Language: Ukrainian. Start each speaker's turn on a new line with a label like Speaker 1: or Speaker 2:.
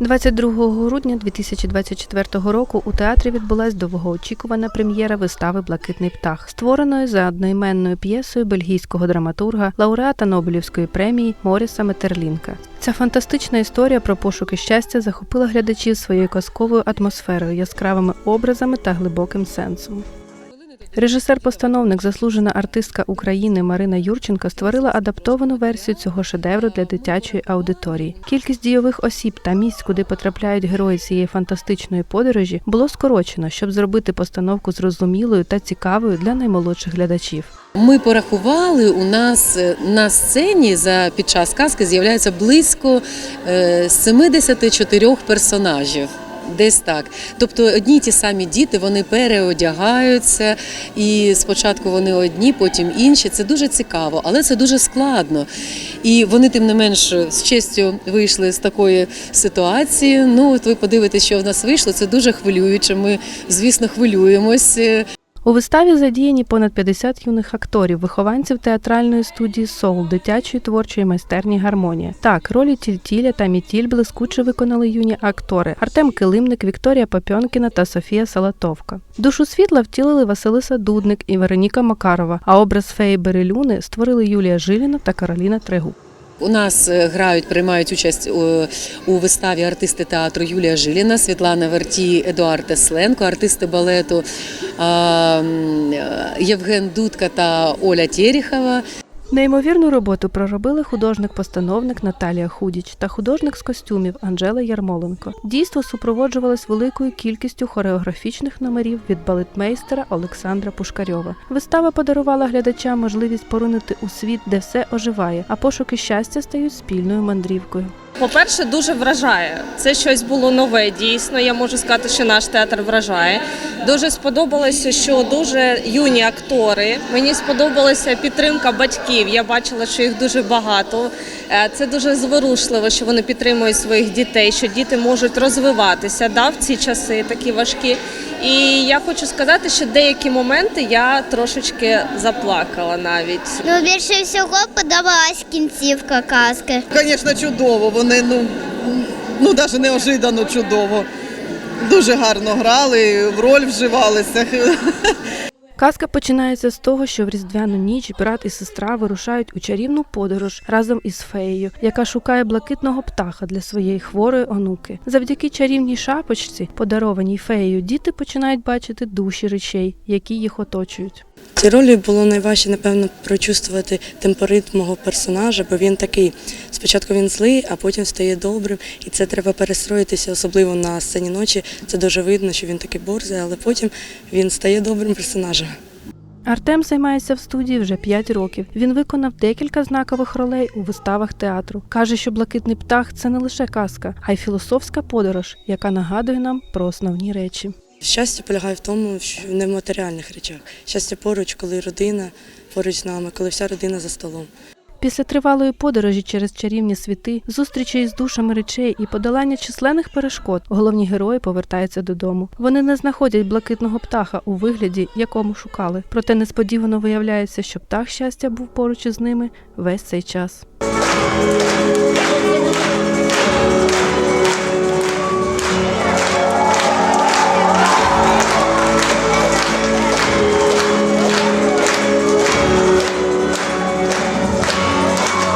Speaker 1: 22 грудня 2024 року у театрі відбулась довгоочікувана прем'єра вистави Блакитний птах, створеної за одноіменною п'єсою бельгійського драматурга, лауреата Нобелівської премії Моріса Метерлінка. Ця фантастична історія про пошуки щастя захопила глядачів своєю казковою атмосферою, яскравими образами та глибоким сенсом. Режисер-постановник, заслужена артистка України Марина Юрченко створила адаптовану версію цього шедевру для дитячої аудиторії. Кількість дійових осіб та місць, куди потрапляють герої цієї фантастичної подорожі, було скорочено, щоб зробити постановку зрозумілою та цікавою для наймолодших глядачів.
Speaker 2: Ми порахували, у нас е, на сцені за під час казки з'являється близько е, 74 персонажів. Десь так. Тобто одні й ті самі діти вони переодягаються, і спочатку вони одні, потім інші. Це дуже цікаво, але це дуже складно. І вони, тим не менш, з честю вийшли з такої ситуації. Ну, от ви подивитесь, що в нас вийшло. Це дуже хвилююче. Ми, звісно, хвилюємось.
Speaker 1: У виставі задіяні понад 50 юних акторів, вихованців театральної студії Соул, дитячої творчої майстерні Гармонія. Так, ролі Тільтіля та Мітіль блискуче виконали юні актори Артем Килимник, Вікторія Попьонкіна та Софія Салатовка. Душу світла втілили Василиса Дудник і Вероніка Макарова, а образ феї Берелюни створили Юлія Жиліна та Кароліна Трегуб.
Speaker 2: У нас е, грають, приймають участь у, у виставі артисти театру Юлія Жиліна, Світлана Верті, Едуард Тесленко, артисти балету Євген Дудка та Оля Терехова.
Speaker 1: Неймовірну роботу проробили художник-постановник Наталія Худіч та художник з костюмів Анжела Ярмоленко. Дійство супроводжувалось великою кількістю хореографічних номерів від балетмейстера Олександра Пушкарьова. Вистава подарувала глядачам можливість поринути у світ, де все оживає, а пошуки щастя стають спільною мандрівкою.
Speaker 3: По-перше, дуже вражає. Це щось було нове. Дійсно, я можу сказати, що наш театр вражає. Дуже сподобалося, що дуже юні актори. Мені сподобалася підтримка батьків. Я бачила, що їх дуже багато. Е, Це дуже зворушливо, що вони підтримують своїх дітей, що діти можуть розвиватися да, в ці часи такі важкі. І я хочу сказати, що деякі моменти я трошечки заплакала навіть.
Speaker 4: Ну, більше всього подобалась кінцівка казки.
Speaker 5: Звісно, чудово. Вони ну, ну навіть неожиданно чудово. Дуже гарно грали, в роль вживалися.
Speaker 1: Казка починається з того, що в різдвяну ніч брат і сестра вирушають у чарівну подорож разом із феєю, яка шукає блакитного птаха для своєї хворої онуки. Завдяки чарівній шапочці, подарованій феєю, діти починають бачити душі речей, які їх оточують.
Speaker 6: В цій ролі було найважче, напевно, прочувствувати темперит мого персонажа, бо він такий. Спочатку він злий, а потім стає добрим, і це треба перестроїтися, особливо на сцені ночі. Це дуже видно, що він такий борзий, але потім він стає добрим персонажем.
Speaker 1: Артем займається в студії вже 5 років. Він виконав декілька знакових ролей у виставах театру. Каже, що блакитний птах це не лише казка, а й філософська подорож, яка нагадує нам про основні речі.
Speaker 6: Щастя полягає в тому, що не в матеріальних речах. Щастя поруч, коли родина поруч з нами, коли вся родина за столом.
Speaker 1: Після тривалої подорожі через чарівні світи, зустрічей з душами речей і подолання численних перешкод, головні герої повертаються додому. Вони не знаходять блакитного птаха у вигляді, якому шукали. Проте несподівано виявляється, що птах щастя був поруч із ними весь цей час.